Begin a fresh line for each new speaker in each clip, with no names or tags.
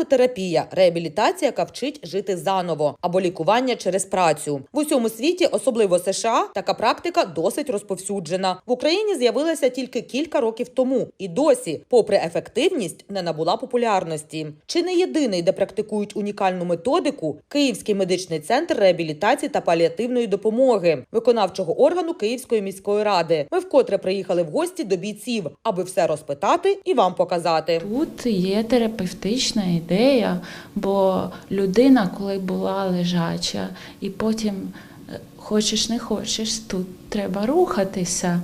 ерготерапія реабілітація, яка вчить жити заново, або лікування через працю. В усьому світі, особливо США, така практика досить розповсюджена. В Україні з'явилася тільки кілька років тому, і досі, попри ефективність, не набула популярності. Чи не єдиний, де практикують унікальну методику, Київський медичний центр реабілітації та паліативної допомоги, виконавчого органу Київської міської ради. Ми вкотре приїхали в гості до бійців, аби все розпитати і вам показати.
Тут є терапевтична ідея, бо людина, коли була лежача, і потім е, хочеш не хочеш, тут треба рухатися.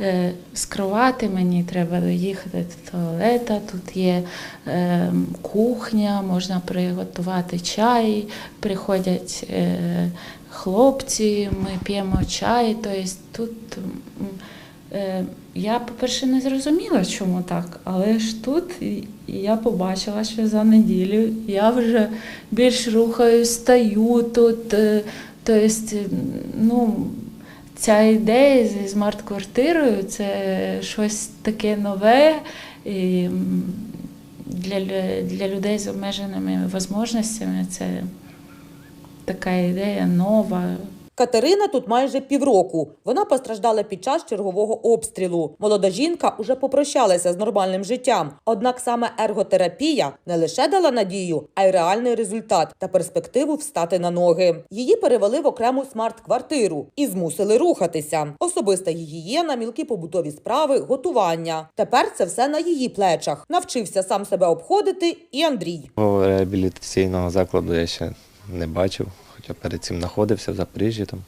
Е, З кровати мені треба доїхати до туалета, тут є е, кухня, можна приготувати чай, приходять е, хлопці, ми п'ємо чай. Тобто тут Е, Я, по-перше, не зрозуміла, чому так, але ж тут я побачила, що за неділю я вже більш рухаюсь, стаю тут. е, Тобто, е, ну, ця ідея зі смарт-квартирою це щось таке нове. І для, для людей з обмеженими можливостями це така ідея нова.
Катерина тут майже півроку. Вона постраждала під час чергового обстрілу. Молода жінка уже попрощалася з нормальним життям. Однак саме ерготерапія не лише дала надію, а й реальний результат та перспективу встати на ноги. Її перевели в окрему смарт-квартиру і змусили рухатися. Особиста гігієна, мілкі побутові справи, готування. Тепер це все на її плечах. Навчився сам себе обходити і Андрій.
Реабілітаційного закладу я ще не бачив, хоча перед цим знаходився в Запоріжжі там.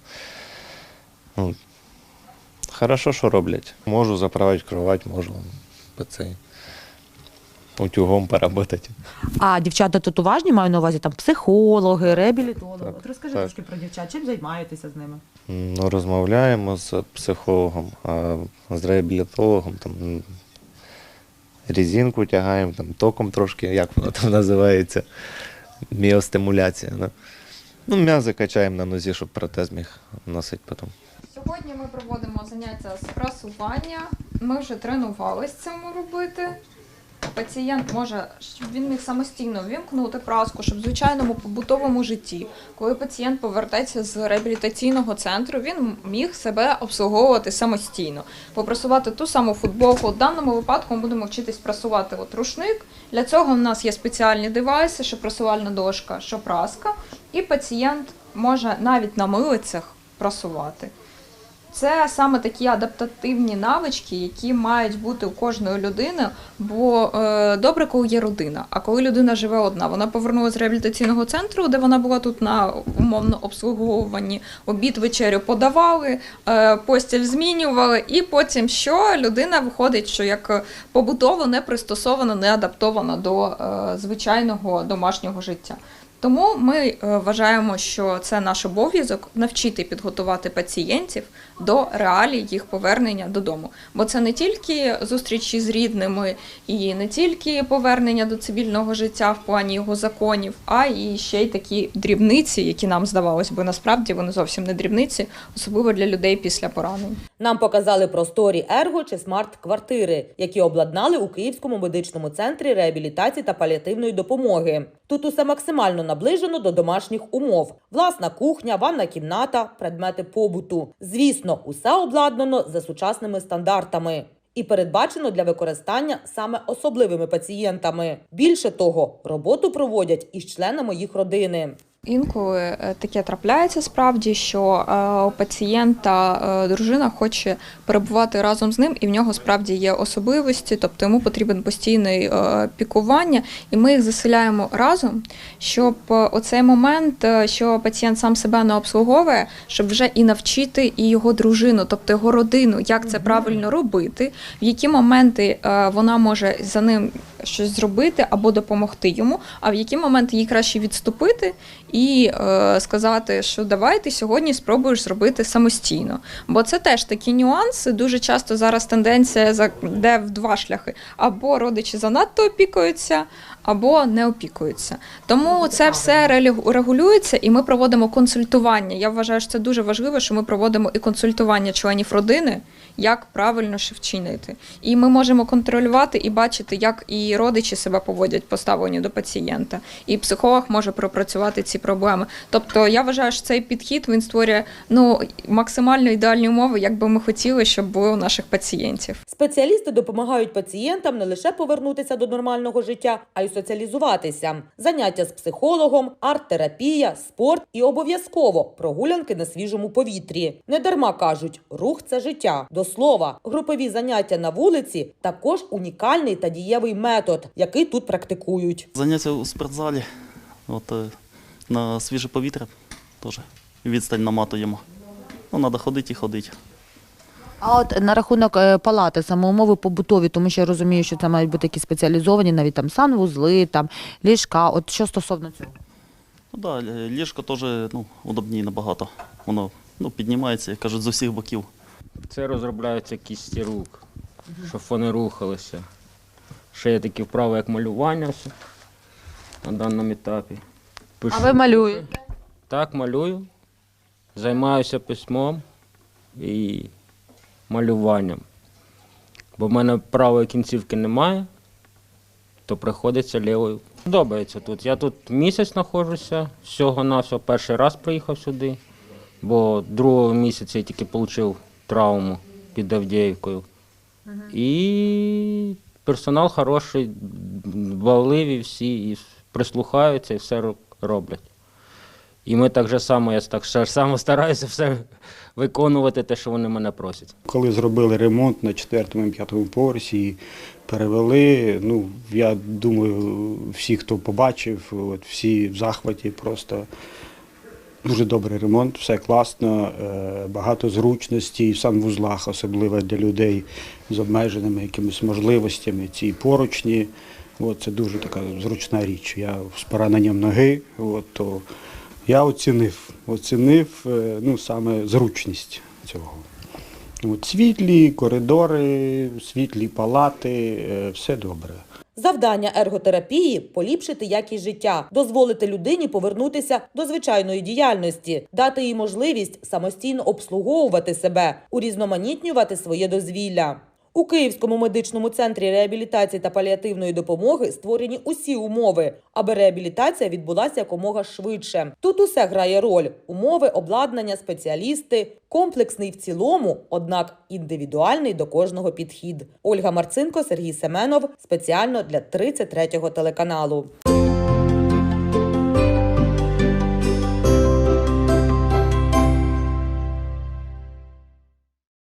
Ну, хорошо, що роблять. Можу заправити кровать, можу по цей утюгом поработати.
А дівчата тут уважні маю на увазі там психологи, реабілітологи.
Так,
От розкажи
так.
трошки про дівчат, чим займаєтеся з ними?
Ну, розмовляємо з психологом, а з реабілітологом там м, резинку тягаємо, там, током трошки, як воно там називається, міостимуляція. Да? Ну, м'язи качаємо на нозі, щоб протез міг носити потім.
Сьогодні ми проводимо заняття з прасування. Ми вже тренувалися цьому робити. Пацієнт може, щоб він міг самостійно вімкнути праску, щоб в звичайному побутовому житті, коли пацієнт повертається з реабілітаційного центру, він міг себе обслуговувати самостійно, попрасувати ту саму футболку. В даному випадку ми будемо вчитись прасувати от рушник. Для цього в нас є спеціальні девайси, що прасувальна дошка, що праска, і пацієнт може навіть на милицях прасувати. Це саме такі адаптативні навички, які мають бути у кожної людини. Бо е, добре, коли є родина. А коли людина живе одна, вона повернулася з реабілітаційного центру, де вона була тут на умовно обслуговуванні, обід вечерю подавали, е, постіль змінювали, і потім що людина виходить, що як побутово не пристосована, не адаптована до е, звичайного домашнього життя. Тому ми е, вважаємо, що це наш обов'язок навчити підготувати пацієнтів до реалій їх повернення додому. Бо це не тільки зустрічі з рідними і не тільки повернення до цивільного життя в плані його законів, а і ще й такі дрібниці, які нам здавалось би насправді вони зовсім не дрібниці, особливо для людей після поранень.
Нам показали просторі ерго чи смарт-квартири, які обладнали у Київському медичному центрі реабілітації та паліативної допомоги. Тут усе максимально наближено до домашніх умов: власна кухня, ванна кімната, предмети побуту. Звісно, усе обладнано за сучасними стандартами. І передбачено для використання саме особливими пацієнтами. Більше того, роботу проводять із членами їх родини.
Інколи е, таке трапляється справді, що е, у пацієнта е, дружина хоче перебувати разом з ним, і в нього справді є особливості, тобто йому потрібен постійне е, пікування, і ми їх заселяємо разом, щоб е, оцей момент, що пацієнт сам себе не обслуговує, щоб вже і навчити і його дружину, тобто його родину, як це правильно робити, в які моменти вона може за ним щось зробити або допомогти йому, а в які моменти їй краще відступити і е, сказати, що давай ти сьогодні спробуєш зробити самостійно. Бо це теж такі нюанси. Дуже часто зараз тенденція йде в два шляхи: або родичі занадто опікуються, або не опікуються. Тому це все регулюється, і ми проводимо консультування. Я вважаю, що це дуже важливо, що ми проводимо і консультування членів родини, як правильно ще вчинити. І ми можемо контролювати і бачити, як і і родичі себе поводять поставлені до пацієнта, і психолог може пропрацювати ці проблеми. Тобто я вважаю, що цей підхід він створює ну максимально ідеальні умови, як би ми хотіли, щоб були у наших пацієнтів.
Спеціалісти допомагають пацієнтам не лише повернутися до нормального життя, а й соціалізуватися. Заняття з психологом, арт-терапія, спорт і обов'язково прогулянки на свіжому повітрі. Недарма кажуть, рух це життя. До слова, групові заняття на вулиці також унікальний та дієвий метод, який тут практикують.
Заняття у спортзалі, от, е, на свіже повітря теж відстань наматуємо. Ну, треба ходити і ходити.
А от на рахунок е, палати, саме умови побутові, тому що я розумію, що це мають бути такі спеціалізовані, навіть там санвузли, там ліжка. От що стосовно цього?
Ну, да, ліжко теж ну, удобніше набагато. Воно ну, піднімається, як кажуть, з усіх боків.
Це розробляються кісті рук, щоб вони рухалися. Ще є такі вправи, як малювання все на даному етапі. Пишу.
А ви малюєте?
Так, малюю. Займаюся письмом і малюванням. Бо в мене правої кінцівки немає, то приходиться лівою. Подобається тут. Я тут місяць знаходжуся, всього-навсього перший раз приїхав сюди, бо другого місяця я тільки отримав травму під Авдіївкою. І персонал хороший, балливі всі, і прислухаються і все роблять. І ми так же само, я так само стараюся все виконувати те, що вони мене просять.
Коли зробили ремонт на четвертому і п'ятому поверсі, і перевели. Ну, я думаю, всі, хто побачив, от, всі в захваті, просто дуже добрий ремонт, все класно, е, багато зручностей в санвузлах, особливо для людей з обмеженими якимись можливостями. Ці поручні. От, це дуже така зручна річ. Я з пораненням ноги, от, то я оцінив, оцінив е, ну, саме зручність цього. От, світлі коридори, світлі палати, е, все добре.
Завдання ерготерапії поліпшити якість життя, дозволити людині повернутися до звичайної діяльності, дати їй можливість самостійно обслуговувати себе, урізноманітнювати своє дозвілля. У Київському медичному центрі реабілітації та паліативної допомоги створені усі умови, аби реабілітація відбулася якомога швидше. Тут усе грає роль: умови, обладнання, спеціалісти, комплексний в цілому, однак індивідуальний до кожного підхід. Ольга Марцинко, Сергій Семенов спеціально для 33-го телеканалу.